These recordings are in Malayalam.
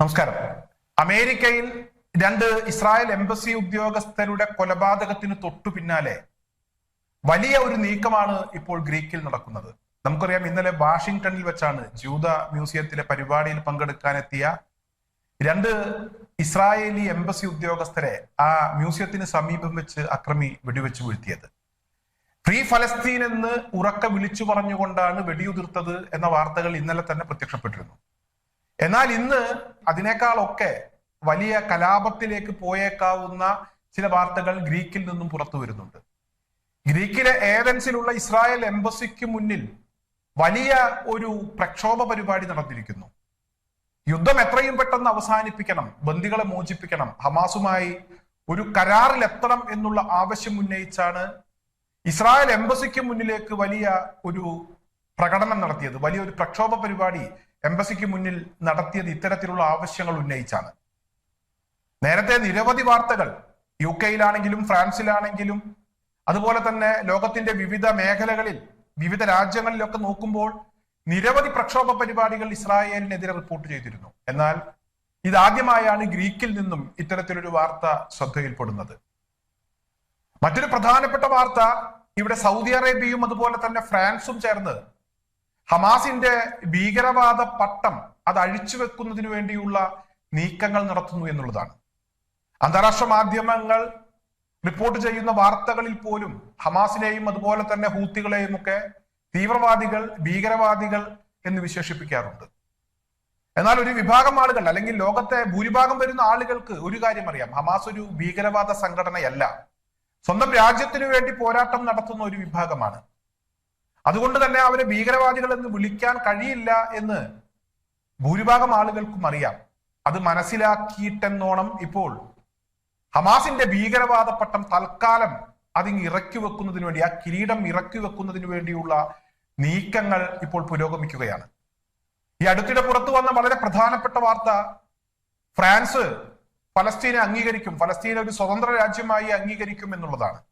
നമസ്കാരം. അമേരിക്കയിൽ രണ്ട് ഇസ്രായേൽ എംബസി ഉദ്യോഗസ്ഥരുടെ കൊലപാതകത്തിന് തൊട്ടു പിന്നാലെ വലിയ ഒരു നീക്കമാണ് ഇപ്പോൾ ഗ്രീക്കിൽ നടക്കുന്നത്. നമുക്കറിയാം ഇന്നലെ വാഷിംഗ്ടണിൽ വെച്ചാണ് ജൂത മ്യൂസിയത്തിലെ പരിപാടിയിൽ പങ്കെടുക്കാനെത്തിയ രണ്ട് ഇസ്രായേലി എംബസി ഉദ്യോഗസ്ഥരെ ആ മ്യൂസിയത്തിന് സമീപം വെച്ച് അക്രമി വെടിവെച്ച് വീഴ്ത്തിയത്. ഫ്രീ ഫലസ്തീൻ എന്ന് ഉറക്ക വിളിച്ചു പറഞ്ഞുകൊണ്ടാണ് വെടിയുതിർത്തത് എന്ന വാർത്തകൾ ഇന്നലെ തന്നെ പ്രത്യക്ഷപ്പെട്ടിരുന്നു. എന്നാൽ ഇന്ന് അതിനേക്കാളൊക്കെ വലിയ കലാപത്തിലേക്ക് പോയേക്കാവുന്ന ചില വാർത്തകൾ ഗ്രീക്കിൽ നിന്നും പുറത്തു വരുന്നുണ്ട്. ഗ്രീക്കിലെ ഏതൻസിലുള്ള ഇസ്രായേൽ എംബസിക്ക് മുന്നിൽ വലിയ ഒരു പ്രക്ഷോഭ പരിപാടി നടന്നിരിക്കുന്നു. യുദ്ധം എത്രയും പെട്ടെന്ന് അവസാനിപ്പിക്കണം ബന്ദികളെ മോചിപ്പിക്കണം ഹമാസുമായി ഒരു കരാറിലെത്തണം എന്നുള്ള ആവശ്യം ഉന്നയിച്ചാണ് ഇസ്രായേൽ എംബസിക്ക് മുന്നിലേക്ക് വലിയ ഒരു പ്രകടനം നടത്തിയത് വലിയൊരു പ്രക്ഷോഭ പരിപാടി എംബസിക്ക് മുന്നിൽ നടത്തിയത് ഇത്തരത്തിലുള്ള ആവശ്യങ്ങൾ ഉന്നയിച്ചാണ്. നേരത്തെ നിരവധി വാർത്തകൾ യു കെയിലാണെങ്കിലും ഫ്രാൻസിലാണെങ്കിലും അതുപോലെ തന്നെ ലോകത്തിന്റെ വിവിധ മേഖലകളിൽ വിവിധ രാജ്യങ്ങളിലൊക്കെ നോക്കുമ്പോൾ നിരവധി പ്രക്ഷോഭ പരിപാടികൾ ഇസ്രായേലിനെതിരെ റിപ്പോർട്ട് ചെയ്തിരുന്നു. എന്നാൽ ഇതാദ്യമായാണ് ഗ്രീക്കിൽ നിന്നും ഇത്തരത്തിലൊരു വാർത്ത ശ്രദ്ധയിൽപ്പെടുന്നത്. മറ്റൊരു പ്രധാനപ്പെട്ട വാർത്ത ഇവിടെ സൗദി അറേബ്യയും അതുപോലെ തന്നെ ഫ്രാൻസും ചേർന്ന് ഹമാസിന്റെ ഭീകരവാദ പട്ടം അത് അഴിച്ചു വെക്കുന്നതിന് വേണ്ടിയുള്ള നീക്കങ്ങൾ നടത്തുന്നു എന്നുള്ളതാണ്. അന്താരാഷ്ട്ര മാധ്യമങ്ങൾ റിപ്പോർട്ട് ചെയ്യുന്ന വാർത്തകളിൽ പോലും ഹമാസിനെയും അതുപോലെ തന്നെ ഹൂത്തികളെയും ഒക്കെ തീവ്രവാദികൾ ഭീകരവാദികൾ എന്ന് വിശേഷിപ്പിക്കാറുണ്ട്. എന്നാൽ ഒരു വിഭാഗം ആളുകൾ അല്ലെങ്കിൽ ലോകത്തെ ഭൂരിഭാഗം വരുന്ന ആളുകൾക്ക് ഒരു കാര്യം അറിയാം. ഹമാസ് ഒരു ഭീകരവാദ സംഘടനയല്ല. സ്വന്തം രാജ്യത്തിനു വേണ്ടി പോരാട്ടം നടത്തുന്ന ഒരു വിഭാഗമാണ്. അതുകൊണ്ട് തന്നെ അവരെ ഭീകരവാദികൾ എന്ന് വിളിക്കാൻ കഴിയില്ല എന്ന് ഭൂരിഭാഗം ആളുകൾക്കും അറിയാം. അത് മനസ്സിലാക്കിയിട്ടെന്നോണം ഇപ്പോൾ ഹമാസിന്റെ ഭീകരവാദ പട്ടം തൽക്കാലം അതിങ് ഇറക്കി വെക്കുന്നതിന് വേണ്ടി ആ കിരീടം ഇറക്കി വെക്കുന്നതിന് വേണ്ടിയുള്ള നീക്കങ്ങൾ ഇപ്പോൾ പുരോഗമിക്കുകയാണ്. ഈ അടുത്തിടെ പുറത്തു വന്ന വളരെ പ്രധാനപ്പെട്ട വാർത്ത ഫ്രാൻസ് ഫലസ്തീനെ അംഗീകരിക്കും. ഫലസ്തീനെ ഒരു സ്വതന്ത്ര രാജ്യമായി അംഗീകരിക്കും എന്നുള്ളതാണ്.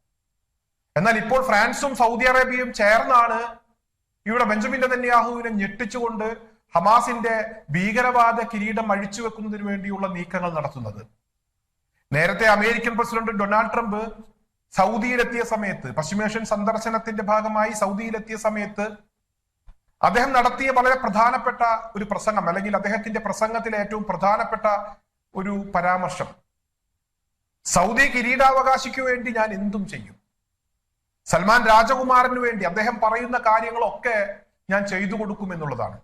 എന്നാൽ ഇപ്പോൾ ഫ്രാൻസും സൗദി അറേബ്യയും ചേർന്നാണ് ഇവിടെ ബെഞ്ചമിൻ നെതന്യാഹുവിനെ ഞെട്ടിച്ചുകൊണ്ട് ഹമാസിന്റെ ഭീകരവാദ കിരീടം അഴിച്ചു വെക്കുന്നതിന് വേണ്ടിയുള്ള നീക്കങ്ങൾ നടത്തുന്നത്. നേരത്തെ അമേരിക്കൻ പ്രസിഡന്റ് ഡൊണാൾഡ് ട്രംപ് സൗദിയിലെത്തിയ സമയത്ത് പശ്ചിമേഷ്യൻ സന്ദർശനത്തിന്റെ ഭാഗമായി സൗദിയിലെത്തിയ സമയത്ത് അദ്ദേഹം നടത്തിയ വളരെ പ്രധാനപ്പെട്ട ഒരു പ്രസംഗം അല്ലെങ്കിൽ അദ്ദേഹത്തിന്റെ പ്രസംഗത്തിലെ ഏറ്റവും പ്രധാനപ്പെട്ട ഒരു പരാമർശം. സൗദി കിരീടാവകാശിക്ക് വേണ്ടി ഞാൻ എന്തും ചെയ്യും? സൽമാൻ രാജകുമാരന് വേണ്ടി അദ്ദേഹം പറയുന്ന കാര്യങ്ങളൊക്കെ ഞാൻ ചെയ്തു കൊടുക്കും എന്നുള്ളതാണ്.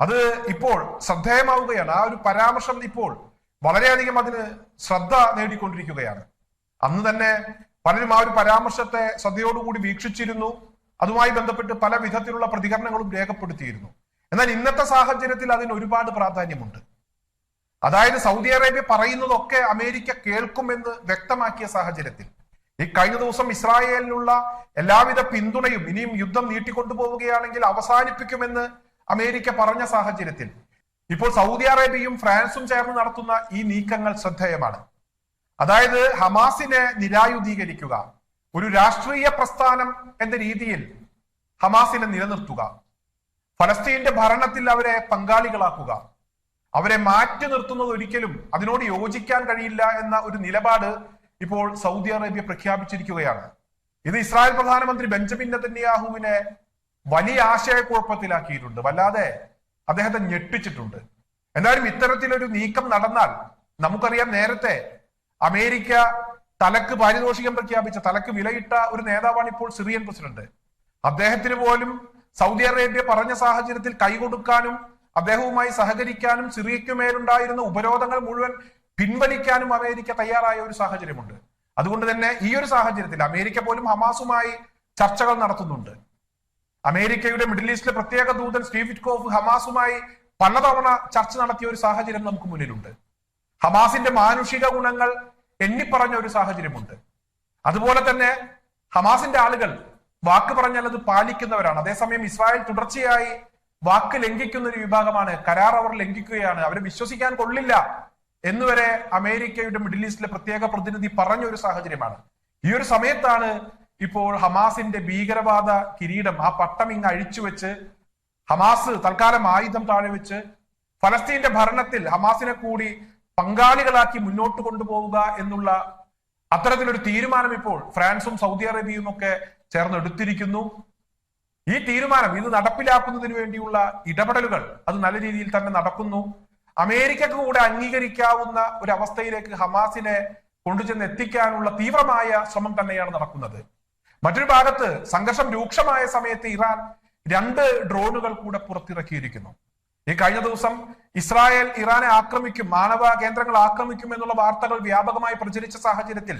അത് ഇപ്പോൾ ശ്രദ്ധേയമാവുകയാണ്. ആ ഒരു പരാമർശം ഇപ്പോൾ വളരെയധികം അതിന് ശ്രദ്ധ നേടിക്കൊണ്ടിരിക്കുകയാണ്. അന്ന് തന്നെ പലരും ആ ഒരു പരാമർശത്തെ ശ്രദ്ധയോടുകൂടി വീക്ഷിച്ചിരുന്നു. അതുമായി ബന്ധപ്പെട്ട് പല വിധത്തിലുള്ള പ്രതികരണങ്ങളും രേഖപ്പെടുത്തിയിരുന്നു. എന്നാൽ ഇന്നത്തെ സാഹചര്യത്തിൽ അതിന് ഒരുപാട് പ്രാധാന്യമുണ്ട്. അതായത് സൗദി അറേബ്യ പറയുന്നതൊക്കെ അമേരിക്ക കേൾക്കുമെന്ന് വ്യക്തമാക്കിയ സാഹചര്യത്തിൽ ഈ കഴിഞ്ഞ ദിവസം ഇസ്രായേലിനുള്ള എല്ലാവിധ പിന്തുണയും ഇനിയും യുദ്ധം നീട്ടിക്കൊണ്ടുപോവുകയാണെങ്കിൽ അവസാനിപ്പിക്കുമെന്ന് അമേരിക്ക പറഞ്ഞ സാഹചര്യത്തിൽ. ഇപ്പോൾ സൗദി അറേബ്യയും ഫ്രാൻസും ചേർന്ന് നടത്തുന്ന ഈ നീക്കങ്ങൾ ശ്രദ്ധേയമാണ്. അതായത് ഹമാസിനെ നിരായുധീകരിക്കുക ഒരു രാഷ്ട്രീയ പ്രസ്ഥാനം എന്ന രീതിയിൽ ഹമാസിനെ നിലനിർത്തുക ഫലസ്തീന്റെ ഭരണത്തിൽ അവരെ പങ്കാളികളാക്കുക അവരെ മാറ്റി നിർത്തുന്നത് ഒരിക്കലും അതിനോട് യോജിക്കാൻ കഴിയില്ല എന്ന ഒരു നിലപാട് ഇപ്പോൾ സൗദി അറേബ്യ പ്രഖ്യാപിച്ചിരിക്കുകയാണ്. ഇത് ഇസ്രായേൽ പ്രധാനമന്ത്രി ബെഞ്ചമിൻ നെതന്യാഹുവിനെ വലിയ ആശയക്കുഴപ്പത്തിലാക്കിയിട്ടുണ്ട്. വല്ലാതെ അദ്ദേഹത്തെ ഞെട്ടിച്ചിട്ടുണ്ട്. എന്നാലും ഇത്തരത്തിലൊരു നീക്കം നടന്നാൽ നമുക്കറിയാം നേരത്തെ അമേരിക്ക തലക്ക് പാരിതോഷികം പ്രഖ്യാപിച്ച തലക്ക് വിലയിട്ട ഒരു നേതാവാണ് ഇപ്പോൾ സിറിയൻ പ്രസിഡന്റ്. അദ്ദേഹത്തിന് പോലും സൗദി അറേബ്യ പറഞ്ഞ സാഹചര്യത്തിൽ കൈകൊടുക്കാനും അദ്ദേഹവുമായി സഹകരിക്കാനും സിറിയയ്ക്കുമേലുണ്ടായിരുന്ന ഉപരോധങ്ങൾ മുഴുവൻ പിൻവലിക്കാനും അമേരിക്ക തയ്യാറായ ഒരു സാഹചര്യമുണ്ട്. അതുകൊണ്ട് തന്നെ ഈ ഒരു സാഹചര്യത്തിൽ അമേരിക്ക പോലും ഹമാസുമായി ചർച്ചകൾ നടത്തുന്നുണ്ട്. അമേരിക്കയുടെ മിഡിൽ ഈസ്റ്റിലെ പ്രത്യേക ദൂതൻ സ്റ്റീവ് വിറ്റ്കോഫ് ഹമാസുമായി പലതവണ ചർച്ച നടത്തിയ ഒരു സാഹചര്യം നമുക്ക് മുന്നിലുണ്ട്. ഹമാസിന്റെ മാനുഷിക ഗുണങ്ങൾ എണ്ണിപ്പറഞ്ഞ ഒരു സാഹചര്യമുണ്ട്. അതുപോലെ തന്നെ ഹമാസിന്റെ ആളുകൾ വാക്ക് പറഞ്ഞാൽ അത് പാലിക്കുന്നവരാണ്. അതേസമയം ഇസ്രായേൽ തുടർച്ചയായി വാക്ക് ലംഘിക്കുന്ന ഒരു വിഭാഗമാണ്. കരാർ അവർ ലംഘിക്കുകയാണ്. അവരെ വിശ്വസിക്കാൻ കൊള്ളില്ല. എന്നുവരെ അമേരിക്കയുടെ മിഡിൽ ഈസ്റ്റിലെ പ്രത്യേക പ്രതിനിധി പറഞ്ഞ ഒരു സാഹചര്യമാണ്. ഈ ഒരു സമയത്താണ് ഇപ്പോൾ ഹമാസിന്റെ ഭീകരവാദ കിരീടം ആ പട്ടം ഇങ്ങ് അഴിച്ചു വെച്ച് ഹമാസ് തൽക്കാലം ആയുധം താഴെ വെച്ച് ഫലസ്തീന്റെ ഭരണത്തിൽ ഹമാസിനെ കൂടി പങ്കാളികളാക്കി മുന്നോട്ട് കൊണ്ടുപോവുക എന്നുള്ള അത്തരത്തിലൊരു തീരുമാനം ഇപ്പോൾ ഫ്രാൻസും സൗദി അറേബ്യയും ഒക്കെ ചേർന്ന് എടുത്തിരിക്കുന്നു. ഈ തീരുമാനം ഇത് നടപ്പിലാക്കുന്നതിന് വേണ്ടിയുള്ള ഇടപെടലുകൾ അത് നല്ല രീതിയിൽ തന്നെ നടക്കുന്നു. അമേരിക്കക്ക് കൂടെ അംഗീകരിക്കാവുന്ന ഒരു അവസ്ഥയിലേക്ക് ഹമാസിനെ കൊണ്ടുചെന്ന് എത്തിക്കാനുള്ള തീവ്രമായ ശ്രമം തന്നെയാണ് നടക്കുന്നത്. മറ്റൊരു ഭാഗത്ത് സംഘർഷം രൂക്ഷമായ സമയത്ത് ഇറാൻ രണ്ട് ഡ്രോണുകൾ കൂടെ പുറത്തിറക്കിയിരിക്കുന്നു. ഈ കഴിഞ്ഞ ദിവസം ഇസ്രായേൽ ഇറാനെ ആക്രമിക്കും മാനവ കേന്ദ്രങ്ങൾ ആക്രമിക്കും എന്നുള്ള വാർത്തകൾ വ്യാപകമായി പ്രചരിച്ച സാഹചര്യത്തിൽ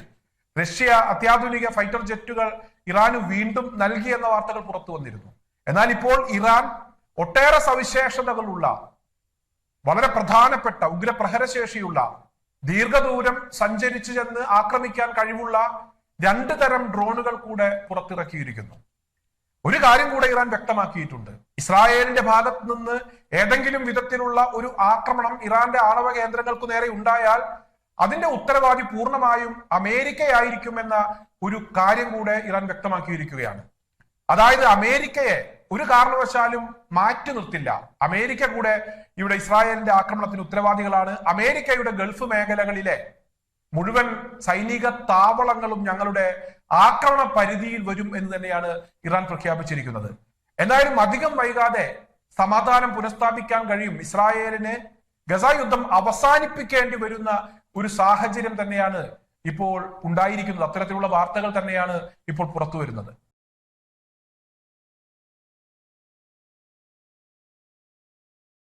റഷ്യ അത്യാധുനിക ഫൈറ്റർ ജെറ്റുകൾ ഇറാന് വീണ്ടും നൽകി എന്ന വാർത്തകൾ പുറത്തു വന്നിരുന്നു. എന്നാൽ ഇപ്പോൾ ഇറാൻ ഒട്ടേറെ സവിശേഷതകളുള്ള വളരെ പ്രധാനപ്പെട്ട ഉഗ്രപ്രഹരശേഷിയുള്ള ദീർഘദൂരം സഞ്ചരിച്ചു ചെന്ന് ആക്രമിക്കാൻ കഴിവുള്ള രണ്ട് തരം ഡ്രോണുകൾ കൂടെ പുറത്തിറക്കിയിരിക്കുന്നു. ഒരു കാര്യം കൂടെ ഇറാൻ വ്യക്തമാക്കിയിട്ടുണ്ട്. ഇസ്രായേലിന്റെ ഭാഗത്ത് നിന്ന് ഏതെങ്കിലും വിധത്തിലുള്ള ഒരു ആക്രമണം ഇറാന്റെ ആണവ കേന്ദ്രങ്ങൾക്ക് നേരെ ഉണ്ടായാൽ അതിന്റെ ഉത്തരവാദി പൂർണമായും അമേരിക്കയായിരിക്കുമെന്ന ഒരു കാര്യം കൂടെ ഇറാൻ വ്യക്തമാക്കിയിരിക്കുകയാണ്. അതായത് അമേരിക്കയെ ഒരു കാരണവശാലും മാറ്റി നിർത്തില്ല. അമേരിക്ക കൂടെ ഇവിടെ ഇസ്രായേലിന്റെ ആക്രമണത്തിന് ഉത്തരവാദികളാണ്. അമേരിക്കയുടെ ഗൾഫ് മേഖലകളിലെ മുഴുവൻ സൈനിക താവളങ്ങളും ഞങ്ങളുടെ ആക്രമണ പരിധിയിൽ വരും എന്ന് തന്നെയാണ് ഇറാൻ പ്രഖ്യാപിച്ചിരിക്കുന്നത്. എന്തായാലും അധികം വൈകാതെ സമാധാനം പുനഃസ്ഥാപിക്കാൻ കഴിയും. ഇസ്രായേലിന് ഗസ യുദ്ധം അവസാനിപ്പിക്കേണ്ടി വരുന്ന ഒരു സാഹചര്യം തന്നെയാണ് ഇപ്പോൾ ഉണ്ടായിരിക്കുന്നത്. അത്തരത്തിലുള്ള വാർത്തകൾ തന്നെയാണ് ഇപ്പോൾ പുറത്തു വരുന്നത്